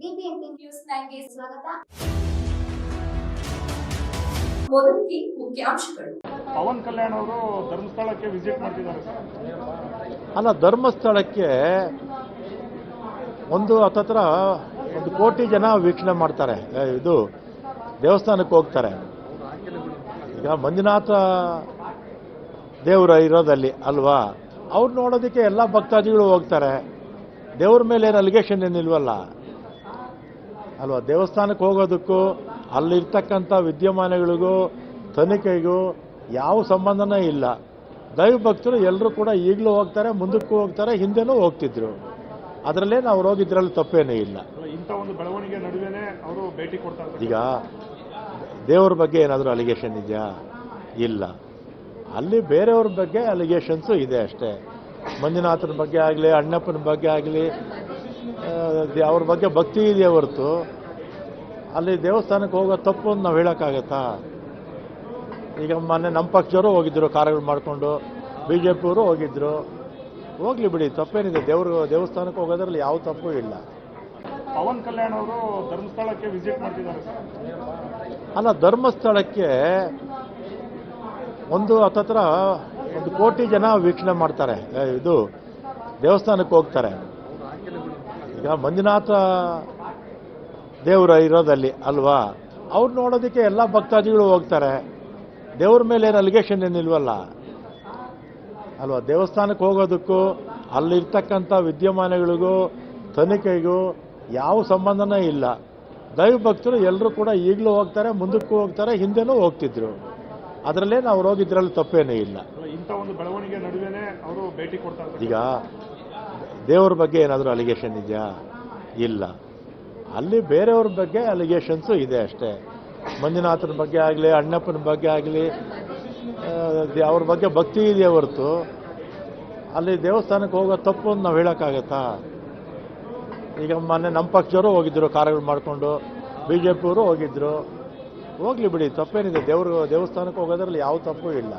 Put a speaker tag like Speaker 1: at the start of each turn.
Speaker 1: BBMP news ನೈನ್ಗೆ ಸ್ವಾಗತ.
Speaker 2: ಮೊದಲಿಗೆ ಮುಖ್ಯಾಂಶಗಳು.
Speaker 3: ಪವನ್ ಕಲ್ಯಾಣ್ ಅವರು ಧರ್ಮಸ್ಥಳಕ್ಕೆ ವಿಸಿಟ್ ಮಾಡ್ತಿದ್ದಾರೆ ಸರ್.
Speaker 4: ಅಲ್ಲ ಧರ್ಮಸ್ಥಳಕ್ಕೆ ಒಂದು ಹತ್ತತ್ರ ಒಂದು ಕೋಟಿ ಜನ ವೀಕ್ಷಣೆ ಮಾಡ್ತಾರೆ. ಇದು ದೇವಸ್ಥಾನಕ್ಕೆ ಹೋಗ್ತಾರೆ. ಈಗ ಮಂಜುನಾಥ ದೇವರ ಇರೋದಲ್ಲಿ ಅಲ್ವಾ? ಅವ್ರು ನೋಡೋದಕ್ಕೆ ಎಲ್ಲ ಭಕ್ತಾದಿಗಳು ಹೋಗ್ತಾರೆ. ದೇವ್ರ ಮೇಲೆ ಏನು ಅಲಿಗೇಷನ್ ಏನಿಲ್ವಲ್ಲ? ಅಲ್ವಾ ದೇವಸ್ಥಾನಕ್ಕೆ ಹೋಗೋದಕ್ಕೂ ಅಲ್ಲಿರ್ತಕ್ಕಂಥ ವಿದ್ಯಮಾನಗಳಿಗೂ ತನಿಖೆಗೂ ಯಾವ ಸಂಬಂಧನೇ ಇಲ್ಲ. ದೈವ ಭಕ್ತರು ಎಲ್ಲರೂ ಕೂಡ ಈಗಲೂ ಹೋಗ್ತಾರೆ ಮುಂದಕ್ಕೂ ಹೋಗ್ತಾರೆ ಹಿಂದೆನೂ ಹೋಗ್ತಿದ್ರು. ಅದರಲ್ಲೇ ನಾವು ಹೋಗಿದ್ರಲ್ಲಿ ತಪ್ಪೇನೇ ಇಲ್ಲ.
Speaker 3: ಇಂಥ ಒಂದು ಬೆಳವಣಿಗೆ ಅವರು ಭೇಟಿ ಕೊಡ್ತಾರೆ
Speaker 4: ಈಗ ದೇವ್ರ ಬಗ್ಗೆ ಏನಾದರೂ ಅಲಿಗೇಷನ್ ಇದೆಯಾ? ಇಲ್ಲ. ಅಲ್ಲಿ ಬೇರೆಯವ್ರ ಬಗ್ಗೆ ಅಲಿಗೇಷನ್ಸು ಇದೆ ಅಷ್ಟೇ. ಮಂಜುನಾಥನ ಬಗ್ಗೆ ಆಗಲಿ ಅಣ್ಣಪ್ಪನ ಬಗ್ಗೆ ಆಗಲಿ ಅವ್ರ ಬಗ್ಗೆ ಭಕ್ತಿ ಇದೆಯೇ ಹೊರತು? ಅಲ್ಲಿ ದೇವಸ್ಥಾನಕ್ಕೆ ಹೋಗೋ ತಪ್ಪು ಅಂತ ನಾವು ಹೇಳೋಕ್ಕಾಗತ್ತಾ? ಈಗ ಮೊನ್ನೆ ನಮ್ಮ ಪಕ್ಷದವರು ಹೋಗಿದ್ದರು ಕಾರ್ಯಗಳು ಮಾಡಿಕೊಂಡು. ಬಿ ಜೆ ಪಿಯವರು ಹೋಗಿದ್ದರು ಹೋಗ್ಲಿ ಬಿಡಿ ತಪ್ಪೇನಿದೆ. ದೇವರು ದೇವಸ್ಥಾನಕ್ಕೆ ಹೋಗೋದ್ರಲ್ಲಿ ಯಾವ ತಪ್ಪು ಇಲ್ಲ.
Speaker 3: ಪವನ್ ಕಲ್ಯಾಣ್ ಅವರು ಧರ್ಮಸ್ಥಳಕ್ಕೆ ವಿಸಿಟ್ ಮಾಡ್ತಿದ್ದಾರೆ
Speaker 4: ಅಲ್ಲ ಧರ್ಮಸ್ಥಳಕ್ಕೆ ಒಂದು ಹತ್ತತ್ರ ಒಂದು ಕೋಟಿ ಜನ ವೀಕ್ಷಣೆ ಮಾಡ್ತಾರೆ. ಇದು ದೇವಸ್ಥಾನಕ್ಕೆ ಹೋಗ್ತಾರೆ. ಈಗ ಮಂಜುನಾಥ ದೇವರ ಇರೋದಲ್ಲಿ ಅಲ್ವಾ? ಅವ್ರು ನೋಡೋದಕ್ಕೆ ಎಲ್ಲ ಭಕ್ತಾದಿಗಳು ಹೋಗ್ತಾರೆ. ದೇವ್ರ ಮೇಲೆ ಏನು ಅಲಿಗೇಷನ್ ಏನಿಲ್ವಲ್ಲ ಅಲ್ವಾ? ದೇವಸ್ಥಾನಕ್ಕೆ ಹೋಗೋದಕ್ಕೂ ಅಲ್ಲಿರ್ತಕ್ಕಂಥ ವಿದ್ಯಮಾನಗಳಿಗೂ ತನಿಖೆಗೂ ಯಾವ ಸಂಬಂಧನೇ ಇಲ್ಲ. ದೈವ ಭಕ್ತರು ಎಲ್ಲರೂ ಕೂಡ ಈಗಲೂ ಹೋಗ್ತಾರೆ ಮುಂದಕ್ಕೂ ಹೋಗ್ತಾರೆ ಹಿಂದೆನೂ ಹೋಗ್ತಿದ್ರು. ಅದರಲ್ಲೇ ನಾವು ಹೋಗಿದ್ರಲ್ಲಿ ತಪ್ಪೇನೇ ಇಲ್ಲ.
Speaker 3: ಇಂಥ ಒಂದು ಬೆಳವಣಿಗೆ ನಡುವೆ ಅವರು ಭೇಟಿ ಕೊಡ್ತಾರೆ
Speaker 4: ಈಗ ದೇವ್ರ ಬಗ್ಗೆ ಏನಾದರೂ ಅಲಿಗೇಷನ್ ಇದೆಯಾ? ಇಲ್ಲ. ಅಲ್ಲಿ ಬೇರೆಯವ್ರ ಬಗ್ಗೆ ಅಲಿಗೇಷನ್ಸು ಇದೆ ಅಷ್ಟೇ. ಮಂಜುನಾಥನ ಬಗ್ಗೆ ಆಗಲಿ, ಅಣ್ಣಪ್ಪನ ಬಗ್ಗೆ ಆಗಲಿ ಅವ್ರ ಬಗ್ಗೆ ಭಕ್ತಿ ಇದೆಯಾ ಹೊರತು? ಅಲ್ಲಿ ದೇವಸ್ಥಾನಕ್ಕೆ ಹೋಗೋ ತಪ್ಪು ಅಂತ ನಾವು ಹೇಳೋಕ್ಕಾಗತ್ತಾ? ಈಗ ಮೊನ್ನೆ ನಮ್ಮ ಪಕ್ಷದವರು ಹೋಗಿದ್ದರು ಕಾರ್ಯಗಳು ಮಾಡಿಕೊಂಡು. ಬಿ ಜೆ ಪಿಯವರು ಹೋಗಿದ್ದರು ಹೋಗ್ಲಿ ಬಿಡಿ, ತಪ್ಪೇನಿದೆ. ದೇವರು, ದೇವಸ್ಥಾನಕ್ಕೆ ಹೋಗೋದ್ರಲ್ಲಿ ಯಾವ ತಪ್ಪು ಇಲ್ಲ.